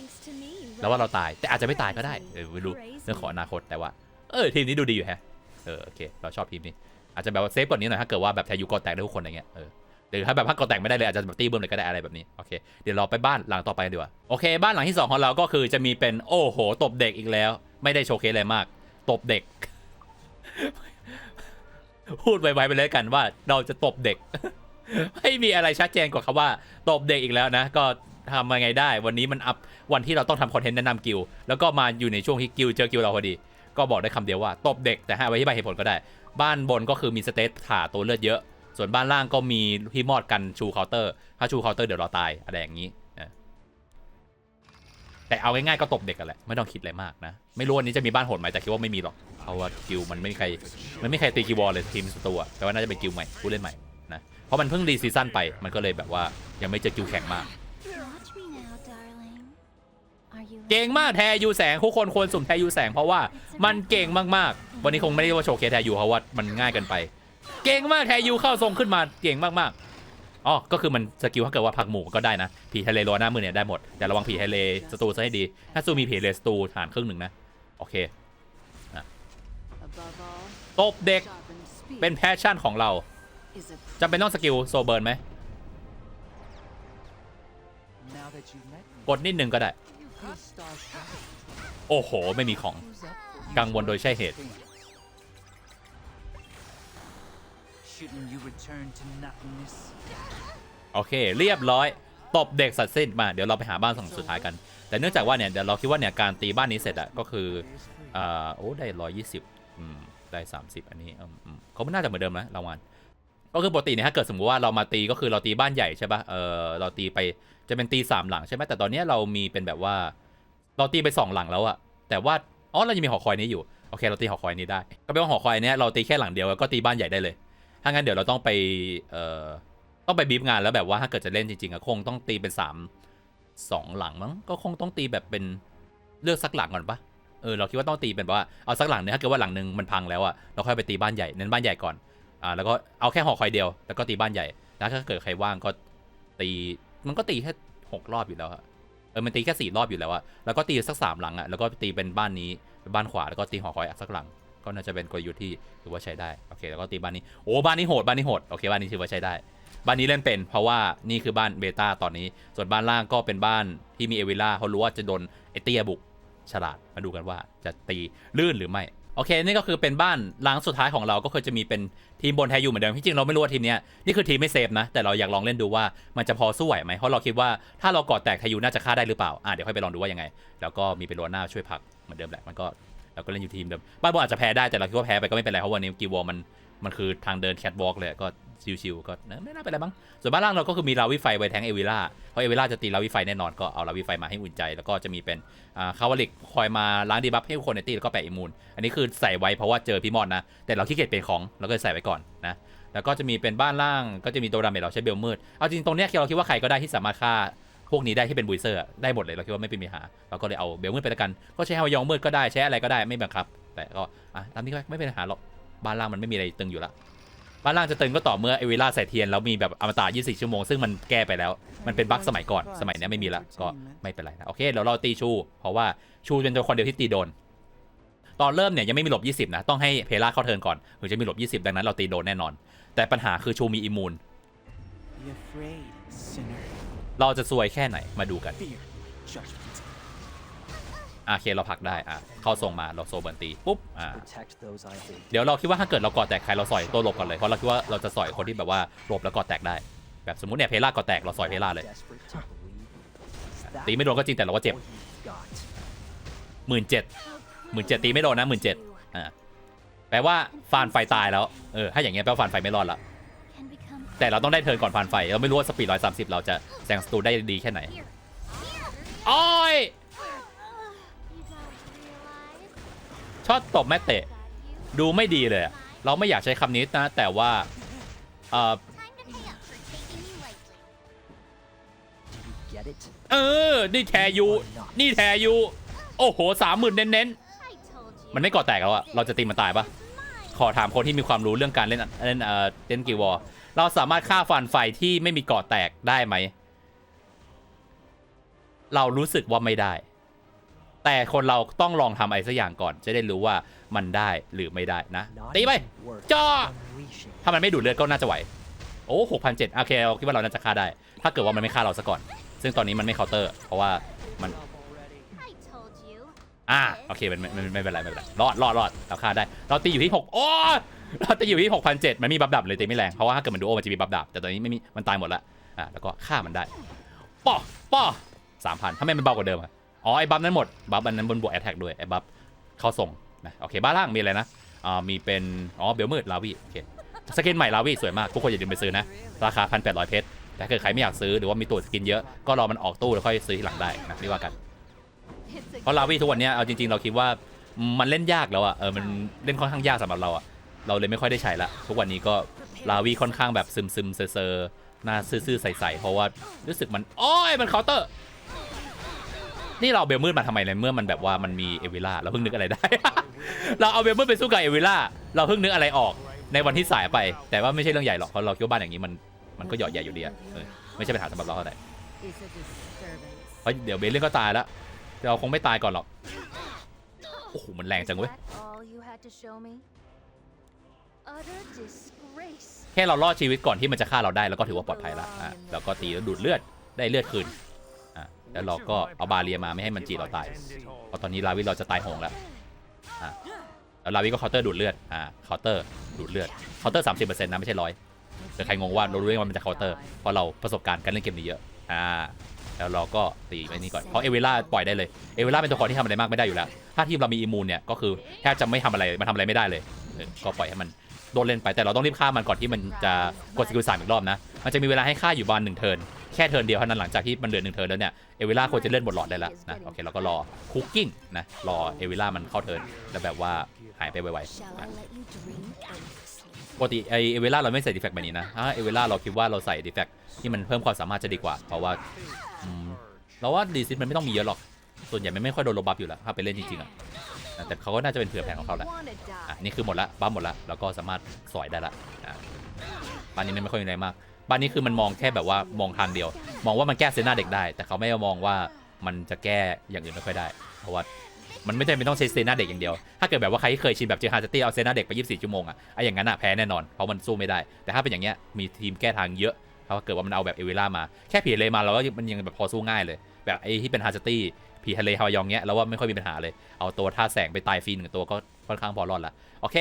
เราว่าเราตาย แต่อาจจะไม่ตายก็ได้ เออไม่รู้เรื่องของอนาคตแต่ว่า เออทีมนี้ดูดีอยู่แฮะ เออโอเค เราชอบทีมนี้ อาจจะแบบว่าเซฟกว่านี้หน่อยถ้าเกิดว่าแบบแทยูกอแตกได้ทุกคนอะไรเงี้ย เออ หรือถ้าแบบถ้ากอแตกไม่ได้เลยอาจจะแบบตีเบิ้มเลยก็ได้อะไรแบบนี้โอเคเดี๋ยวเราไปบ้านหลังต่อไปดีกว่าโอเค บ้านหลังที่สองของเราก็คือจะมีเป็นโอ้โหตบเด็กอีกแล้ว ไม่ได้โชว์เคสอะไรมากตบเด็ก พูดไวๆไปเลยกันว่า เราจะตบเด็ก ไม่มีอะไรชัดเจนกว่าคำว่าตบเด็กอีกแล้วนะ ก็ทำยังไงได้ วันนี้มันอัพวันที่เราต้องทำคอนเทนต์แนะนำกิลแล้วก็มาอยู่ในช่วงที่กิลเจอกิลเราพอดี ก็บอกได้คำเดียวว่าตบเด็กแต่ให้ไว้ที่ใบเหตุผลก็ได้ บ้านบนก็คือมีสเตตถ่าตัวเลือดเยอะ ส่วนบ้านล่างก็มีที่มอดกันชูเคาน์เตอร์ ถ้าชูเคาน์เตอร์เดี๋ยวเราตายอะไรอย่างนี้นะแต่เอาง่ายๆก็ตบเด็กกันแหละไม่ต้องคิดอะไรมากนะ ไม่รู้วันนี้จะมีบ้านโหดไหมแต่คิดว่าไม่มีหรอกเพราะว่ากิลมันไม่มีใครมันไม่มีใครตีกิวอลเลยทีมสตูอะแต่ว่าน่าจะเป็นกิลใหม่ผู้เล่นใหม่นะเพราะมันเพิ่งรีซีซั่นไปมันก็เลยแบบว่ายังไม่เจอกิลแข็งมากเก่งมากแทยูแสงทุกคนควรสุ่มแทยูแสงเพราะว่ามันเก่งมากๆ วันนี้คงไม่ได้ว่าโชว์เคแทยูเพราะว่ามันง่ายกินไป เก่งมากแทยูเข้าทรงขึ้นมาเก่งมากๆอ๋อก็คือมันสกิลถ้าเกิดว่าผักหมูก็ได้นะผีทะเลโรยหน้ามือเนี่ยได้หมดแต่ระวังผีทะเลสตูซะให้ดีถ้าซูมีผีทะเลสตูฐานครึ่งหนึ่งนะโอเคตบเด็กเป็นแพชชั่นของเราจำเป็นต้องสกิลโซเบิร์นไหมกดนิดนึงก็ได้ โอ้โห ไม่มีของ กังวลโดยใช่เหตุ โอเค เรียบร้อย ตบเด็กสัตว์สิ้นมา เดี๋ยวเราไปหาบ้านสองสุดท้ายกัน แต่เนื่องจากว่าเนี่ยเดี๋ยวเราคิดว่าเนี่ยการตีบ้านนี้เสร็จอะก็คืออ่าโอ้ได้ร้อยยี่สิบอืมได้สามสิบอันนี้อืมอืมเขาไม่น่าจะเหมือนเดิมนะรางวัลก็คือปกติเนี่ยถ้าเกิดสมมติว่าเรามาตีก็คือเราตีบ้านใหญ่ใช่ปะเออเราตีไปจะเป็นตีสามหลังใช่ไหมแต่ตอนนี้เรามีเป็นแบบว่า เราตีไปสองหลังแล้วอะแต่ว่าอ๋อเรายังมีหอคอยนี้อยู่โอเค เราตีหอคอยนี้ได้ ก็แปลว่าหอคอยเนี้ยเราตีแค่หลังเดียวแล้วก็ตีบ้านใหญ่ได้เลย ถ้างั้นเดี๋ยวเราต้องไปเอ่อต้องไปบีบงานแล้วแบบว่าถ้าเกิดจะเล่นจริงๆอะคงต้องตีเป็นสามสองหลังมั้งก็คงต้องตีแบบเป็นเลือกสักหลังก่อนปะเออเราคิดว่าต้องตีเป็นว่าเอาสักหลังเนี่ยถ้าเกิดว่าหลังหนึ่งมันพังแล้วอะเราค่อยไปตีบ้านใหญ่เน้นบ้านใหญ่ก่อนอ่าแล้วก็เอาแค่หอคอยเดียวแล้วก็ตีบ้านใหญ่แล้วถ้าเกิดใครว่างก็ตีมันก็ตีแค่หกรอบอยู่แล้วอะเออมันตีแค่สี่รอบอยู่แล้วอะแล้วก็ตีสักสามหลังอะแล้วก็ตีเป็นบ้านนี้เป็นบ้านขวาแล้วก็ตีหอคอยสักหลัง ก็น่าจะเป็นกลยุทธ์ที่ถือว่าใช้ได้โอเคแล้วก็ตีบ้านนี้โอ้บ้านนี้โหดบ้านนี้โหดโอเคบ้านนี้ถือว่าใช้ได้ บ้านนี้เล่นเป็น เพราะว่านี่คือบ้านเบต้าตอนนี้ ส่วนบ้านล่างก็เป็นบ้านที่มีเอวิล่าเขารู้ว่าจะโดนไอเตียบุกฉลาดมาดูกันว่าจะตีลื่นหรือไม่โอเค นี่ก็คือเป็นบ้านหลังสุดท้ายของเราก็คือจะมีเป็นทีมบนแทยูเหมือนเดิมที่จริงเราไม่รู้ว่าทีมนี้นี่คือทีมไม่เซฟนะ แต่เราอยากลองเล่นดูว่ามันจะพอสู้ไหวไหมเพราะเราคิดว่าถ้าเรากอดแตกแทยูน่าจะฆ่าได้หรือเปล่าอะเดี๋ยวค่อยไปลองดูว่ายังไง แล้วก็มีเป็นโรน่าช่วยผลักเหมือนเดิมแหละมันก็ เราก็เล่นอยู่ทีมเดิมบ้านบนอาจจะแพ้ได้แต่เราคิดว่าแพ้ไปก็ไม่เป็นไรเพราะวันนี้กีวอลมันมันคือทางเดินแคทวอล์กเลยก็ชิวๆก็ไม่น่าเป็นไรมั้งส่วนบ้านล่างเราก็คือมีลาวิไฟไว้แทงเอวิล่าเพราะเอวิล่าจะตีลาวิไฟแน่นอนก็เอาลาวิไฟมาให้อุ่นใจแล้วก็จะมีเป็นอาคาวาลิกคอยมาล้างดีบัฟให้คนในตีแล้วก็แปะอิมูนอันนี้คือใส่ไว้เพราะว่าเจอพี่มอนนะแต่เราขี้เกียจเป็นของเราก็เลยใส่ไว้ก่อนนะแล้วก็จะมีเป็นบ้านล่างก็จะมีตัวดาเมจเราใช้เบลมืดเอาจริงตรงเนี้ยเราคิดว่าใครก็ได้ที่สามารถฆ่า พวกนี้ได้ที่เป็นบุยเซอร์ได้หมดเลยเราคิดว่าไม่เป็นปัญหาเราก็เลยเอาเบลมืดไปแล้วกัน ก็ใช้ฮายองมืดก็ได้ใช้อะไรก็ได้ไม่บังคับ แต่ก็อะตามนี้ไม่เป็นปัญหาหรอกบ้านล่างมันไม่มีอะไรตึงอยู่ละบ้านล่างจะตึงก็ต่อเมื่อเอวิล่าใส่เทียนแล้วมีแบบอมตะ24 ชั่วโมงซึ่งมันแก้ไปแล้ว มันเป็นบั๊กสมัยก่อนสมัยนี้ไม่มีละก็ไม่เป็นไรนะโอเคเดี๋ยวเราตีชู เพราะว่าชูเป็นตัวคนเดียวที่ตีโดนตอนเริ่มเนี่ยยังไม่มีหลบ 20 นะ ต้องให้เพล่าเข้าเทิร์นก่อนถึงจะมีหลบ 20 ดังนั้นเราตีโดนแน่นอน แต่ปัญหาคือชูมีอิมมูน Be afraid, sinner. เราจะซวยแค่ไหนมาดูกัน Fear judgment. อะโอเคเราผลักได้อะเข้าทรงมาเราโซเบิร์นตีปุ๊บอ่า Protect those I hold. เดี๋ยวเราคิดว่าถ้าเกิดเรากอดแตกใครเราสอยตัวหลบก่อนเลยเพราะเราคิดว่าเราจะสอยคนที่แบบว่าหลบแล้วกอดแตกได้ แบบสมมติเนี่ยเพล่ากอดแตกเราสอยเพล่าเลย Desperate to believe. Is that ตีไม่โดนก็จริงแต่เราก็เจ็บ all you've got? หมื่นเจ็ด How หมื่นเจ็ดตีไม่โดนนะหมื่นเจ็ด you อ่าแปลว่าฟานไฟตายแล้วเออถ้าอย่างเงี้ยแปลว่าฟานไฟไม่รอดละ can become แต่เราต้องได้เทิร์นก่อนฟานไฟ เราไม่รู้ว่าสปีดร้อยสามสิบเราจะแซงสตูได้ดีแค่ไหน here. โอ้ยชอตตบแม่เตะ ดูไม่ดีเลย เราไม่อยากใช้คำนี้นะ แต่ว่าเออเออ นี่แทยู นี่แทยู โอ้โหสามหมื่นเน้น I told you. ๆมันไม่ก่อแตกแล้วอะเราจะตีมันตายปะขอถามคนที่มีความรู้เรื่องการเล่นเล่นเอ่อเล่นกิววอร์ เราสามารถฆ่าฟันไฟที่ไม่มีเกาะแตกได้ไหม เรารู้สึกว่าไม่ได้ แต่คนเราต้องลองทำอะไรสักอย่างก่อน จะได้รู้ว่ามันได้หรือไม่ได้นะ ตีไปจ่อถ้ามันไม่ดูดเลือดก็น่าจะไหว โอ้หกพันเจ็ดโอเคเราคิดว่าเราน่าจะฆ่าได้ ถ้าเกิดว่ามันไม่ฆ่าเราซะก่อน ซึ่งตอนนี้มันไม่เคาน์เตอร์ เพราะว่ามัน I told you. อ่าโอเคมันไม่ไม่ไม่เป็นไรไม่เป็นไรรอดรอดรอดเราฆ่าได้เราตีอยู่ที่หกโอ้เราตีอยู่ที่หกพันเจ็ดมันมีบัฟดับเลยตีไม่แรงเพราะว่าถ้าเกิดมันดูโอมันจะมีบัฟดับแต่ตอนนี้ไม่มีมันตายหมดละอ่าแล้วก็ฆ่ามันได้ป้อป้อสามพันทำไมมันเบากว่าเดิมอะอ๋อไอ้บัฟนั้นหมดบัฟอันนั้นบนบวกแอตแทกด้วยไอ้บัฟเข้าส่งนะโอเคบ้านล่างมีอะไรนะอ่ามีเป็นอ๋อเบลมืดลาวีโอเคสกินใหม่ลาวีสวยมากทุกคนอย่าลืมไปซื้อนะราคาพันแปดร้อยเพชรแต่ถ้าเกิดใครไม่อยากซื้อหรือว่ามีตัวสกินเยอะก็รอมันออกตู้แล้วค่อยซื้อทีหลังได้นะนี่ว่ากัน เพราะลาวีทุกวันเนี้ยเอาจริงๆเราคิดว่ามันเล่นยากแล้วอะเออมันเล่นค่อนข้างยากสำหรับเราอะเราเลยไม่ค่อยได้ใช้ละทุกวันนี้ก็ลาวีค่อนข้างแบบซึมซึมๆเซอร์เซอร์หน้าซื่อๆใสๆเพราะว่ารู้สึกมันโอ้ยมันเคาน์เตอร์นี่เราเบลมืดมาทำไมเลยเมื่อมันแบบว่ามันมีเอวิล่าเราเพิ่งนึกอะไรได้ เราเอาเบลมืดไปสู้กับเอวิล่าเราเพิ่งนึกอะไรออกในวันที่สายไป แต่ว่าไม่ใช่เรื่องใหญ่หรอกเพราะเราคิดว่าบ้านอย่างนี้มันมันก็หยอดใหญ่อยู่ดีอะเออไม่ใช่ปัญหาสำหรับเราเท่าไหร่เพราะเดี๋ยวเบลเล่นก็ตายแล้ว เราคงไม่ตายก่อนหรอก โอ้โห มันแรงจังเว้ย that all you had to show me? Utter disgrace. แค่เรารอดชีวิตก่อนที่มันจะฆ่าเราได้แล้วก็ถือว่าปลอดภัยละอะแล้วก็ตีแล้วดูดเลือดได้เลือดคืนอะแล้วเราก็เอาบาเรียมาไม่ให้มันจีเราตายเพราะตอนนี้ลาวิเราจะตายโหงแล้วอะแล้วลาวิก็เคาน์เตอร์ดูดเลือดอะเคาน์เตอร์ดูดเลือดเคาน์เตอร์สามสิบเปอร์เซ็นต์นะไม่ใช่ร้อยแต่ใครงงว่าเรารู้ได้ว่ามันจะเคาน์เตอร์เพราะเราประสบการณ์การเล่นเกมนี้เยอะอ่า แล้วเราก็ตีไปนี่ก่อนเพราะเอเวล่าปล่อยได้เลยเอเวล่าเป็นตัวละครที่ทำอะไรมากไม่ได้อยู่แล้ว ถ้าทีมเรามีอิมมูนเนี่ยก็คือแทบจะไม่ทำอะไรมันทำอะไรไม่ได้เลยเออก็ปล่อยให้มันโดนเล่นไปแต่เราต้องรีบฆ่ามันก่อนที่มันจะกดสกิลสามอีกรอบนะมันจะมีเวลาให้ฆ่าอยู่บานหนึ่งเทิร์นแค่เทิร์นเดียวเท่านั้นหลังจากที่มันเหลือหนึ่งเทิร์นแล้วเนี่ยเอวิล่าควรจะเล่นบทหลอดได้แล้วนะโอเคเราก็รอคุกกิ้งนะรอเอวิล่ามันเข้าเทิร์นแล้วแบบว่าหายไปไว Shall I let you dream endlessly? ๆ ปกติไอเอเวล่าเราไม่ใส่ดีแฟกต์แบบนี้นะถ้าเอวิล่าเราคิดว่าเราใส่ดีแฟกต์ที่มันเพิ่มความสามารถจะดีกว่า เพราะว่าเราว่าดีซิสมันไม่ต้องมีเยอะหรอก ส่วนใหญ่มันไม่ค่อยโดนโลบัฟอยู่แล้วถ้าไปเล่นจริงๆอะนะแต่เขาก็น่าจะเป็นเผื่อแผนของเขาแหละอะนี่คือหมดละบ้าหมดละแล้วก็สามารถสอยได้ละอะบ้านนี้ไม่ค่อยมีอะไรมาก บ้านนี้คือมันมองแค่แบบว่ามองทางเดียว มองว่ามันแก้เซน่าเด็กได้ แต่เขาไม่ได้มองว่ามันจะแก้อย่างอื่นไม่ค่อยได้ เพราะว่า มันไม่จำเป็นต้องใช้เซน่าเด็กอย่างเดียว ถ้าเกิดแบบว่าใครที่เคยชินแบบเจอฮาร์จตี้เอาเซน่าเด็กไป24ชั่วโมงอะไอ้อย่างนั้นอะแพ้แน่นอนเพราะมันสู้ไม่ได้ แต่ถ้าเป็นอย่างเงี้ยมีทีมแก้ทางเยอะเพราะเกิดว่ามันเอาแบบเอเวล่ามาแค่ผีเลยมาเราก็มันยังแบบพอสู้ง่ายเลย แบบไอ้ที่เป็นฮาร์จตี้ผีทะเลฮาวายองเงี้ยเราว่าไม่ค่อยมีปัญหาเลยเอาตัวท่าแสงไปตายฟรีหนึ่งตัวก็ค่อนข้างพอรอดละโอเค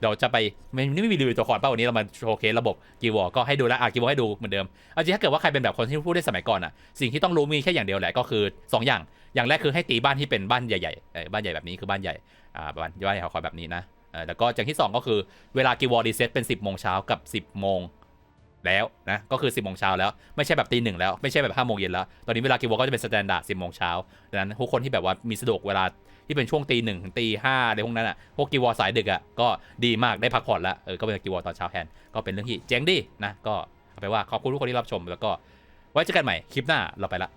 เดี๋ยวจะไปไม่นี่ไม่มีรีวิวตัวละครเป้าวันนี้เรามาโชว์เคสระบบกีวอก็ให้ดูแล้วอะกีวอให้ดูเหมือนเดิมเอาจริงถ้าเกิดว่าใครเป็นแบบคนที่พูดได้สมัยก่อนอะสิ่งที่ต้องรู้มีแค่อย่างเดียวแหละก็คือ 2 อย่าง อย่างแรกคือให้ตีบ้านที่เป็นบ้านใหญ่ๆบ้านใหญ่แบบนี้คือบ้านใหญ่อ่าบ้านบ้านใหญ่หอคอยแบบนี้นะเออแล้วก็อย่างที่ 2 ก็คือเวลากีวอรีเซ็ตเป็น 10บโมงเช้ากับ 10บโมงแล้วนะก็คือ 10บโมงเช้าแล้วไม่ใช่แบบตีหนึ่งแล้วไม่ใช่แบบ5้าโมงเย็นแล้ว ตอนนี้เวลากีวอก็จะเป็นสแตนดาร์ดสิบโมงเช้าดังนั้นทุกคนที่แบบว่ามีสะดวกเวลาที่เป็นช่วงตีหนึ่งถึงตีห้าอะไรพวกนั้นอะพวกกีวอสายดึกอะก็ดีมากได้พักผ่อนแล้วเออก็เป็นกีวอตอนเช้าแทนก็เป็นเรื่องที่เจ๋งดีนะก็เอาไปว่าขอบคุณทุกคนที่รับชมแล้วก็ไว้เจอกันใหม่คลิปหน้าเราไปละ